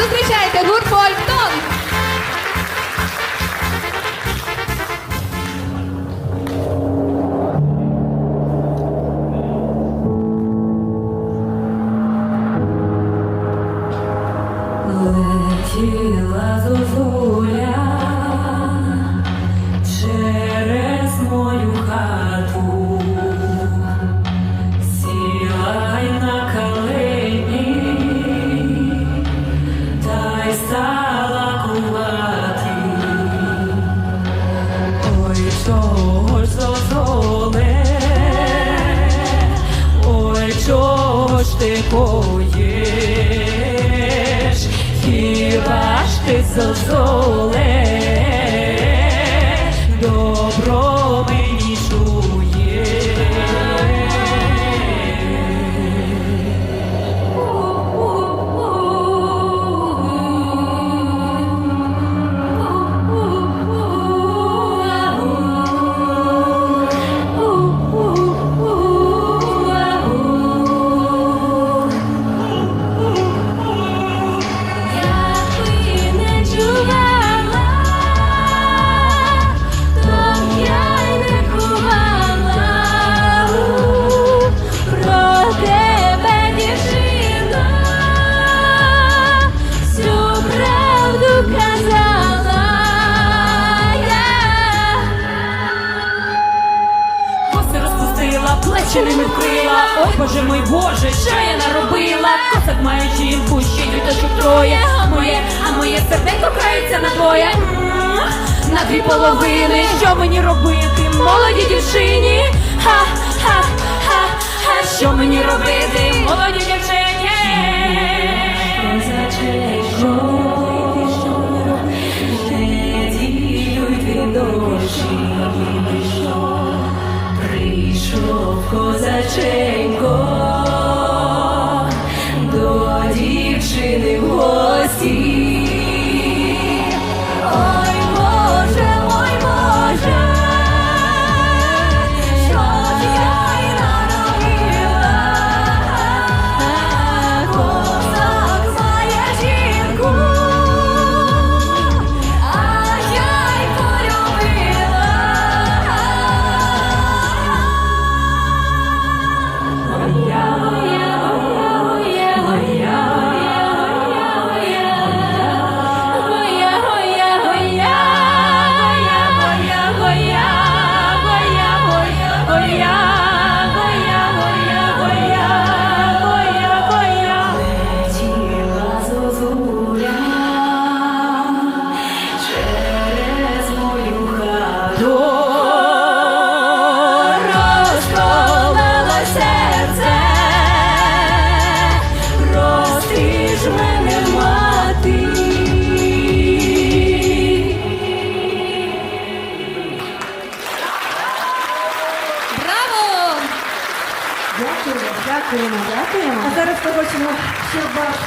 Зустрічайте гурт Фольктон! Летіла зозуля чого ж ой, чого ти коїш, хіба ж ти зозуле, А моє, а моє серденько крається на двоє. На дві половини, що мені робити? Молоді дівчині. Ха, ха, ха, ха, що мені робити? Молоді дівчині.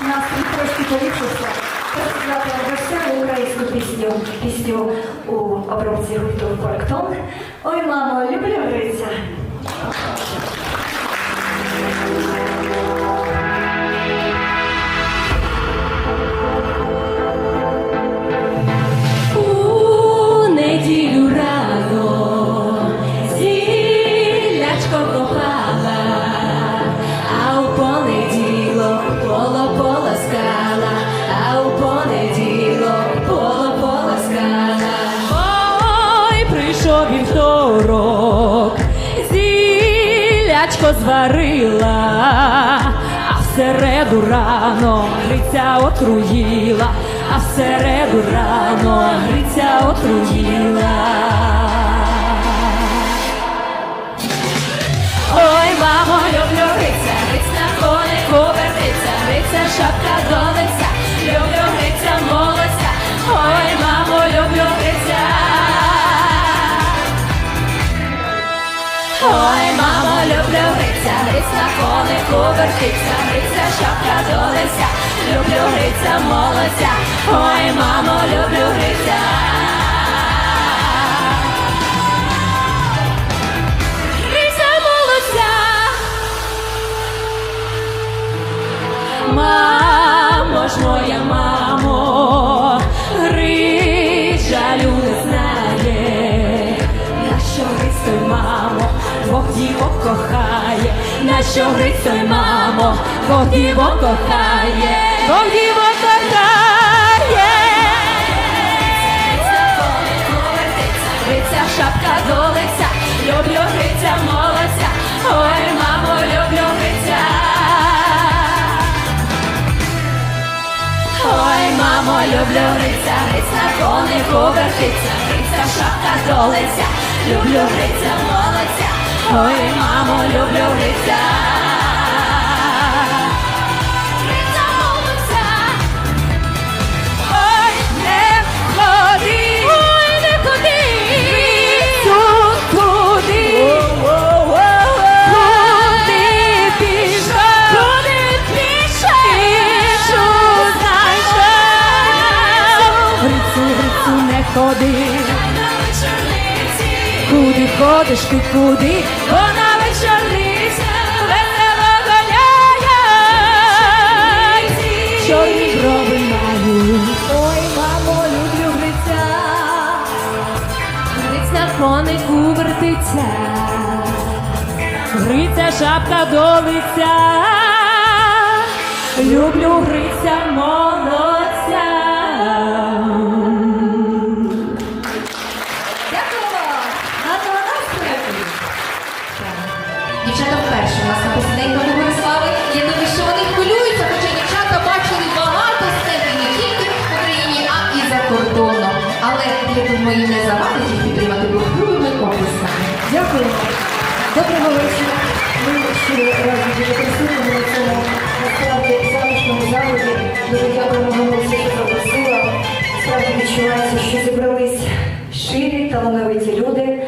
Настрій трошки поліпшився. Розповідати веселу українську пісню, пісню у обробці гурту коректон. Ой, мамо, люблю гриця. Зілячко зварила, а в середу рано гриця отруїла, а в середу рано гриця отруїла. Ой, мамо, люблю гриця, гриць на конику вертиться, гриця шапка конику риця, шапка до лиця, люблю гриця молодця, ой, мамо, люблю гриця. Гриця молодця. Мамо ж моя мама. Кохає, нащо Грицьой, мамо, Бог діво кохає, Бог діво кохає. Гриця, шапка до лиця, люблю Гриця, молодця, ой, мамо, люблю Гриця. Ой, мамо, люблю Гриця, Гриць на конику вертиться, Гриця, шапка до лиця, люблю Гриця, молодця, ой, мамо, люблю Гриця. Куди ходиш ти, куди, вона вечорниця, весело гоняє, чорні брови маю. Ой, мамо, люблю гриця. Гриць на конику вертиться, Гриця шапка до лиця, люблю Гриця молодця. Завадить їх підтримати бурхливими оплесками. Дякуємо. Доброго вечора. Ми щиро раді бути присутніми на цьому насправді завтрашньому заході. Дуже дякуємо Ганусі, що запросила. Справді відчувається, що зібрались щирі, талановиті люди,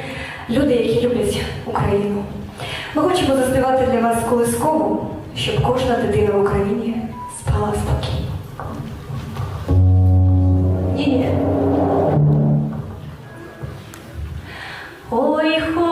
люди, які люблять Україну. Ми хочемо заспівати для вас колискову, щоб кожна дитина в Україні спала спокійно. Ні-ні. Ой,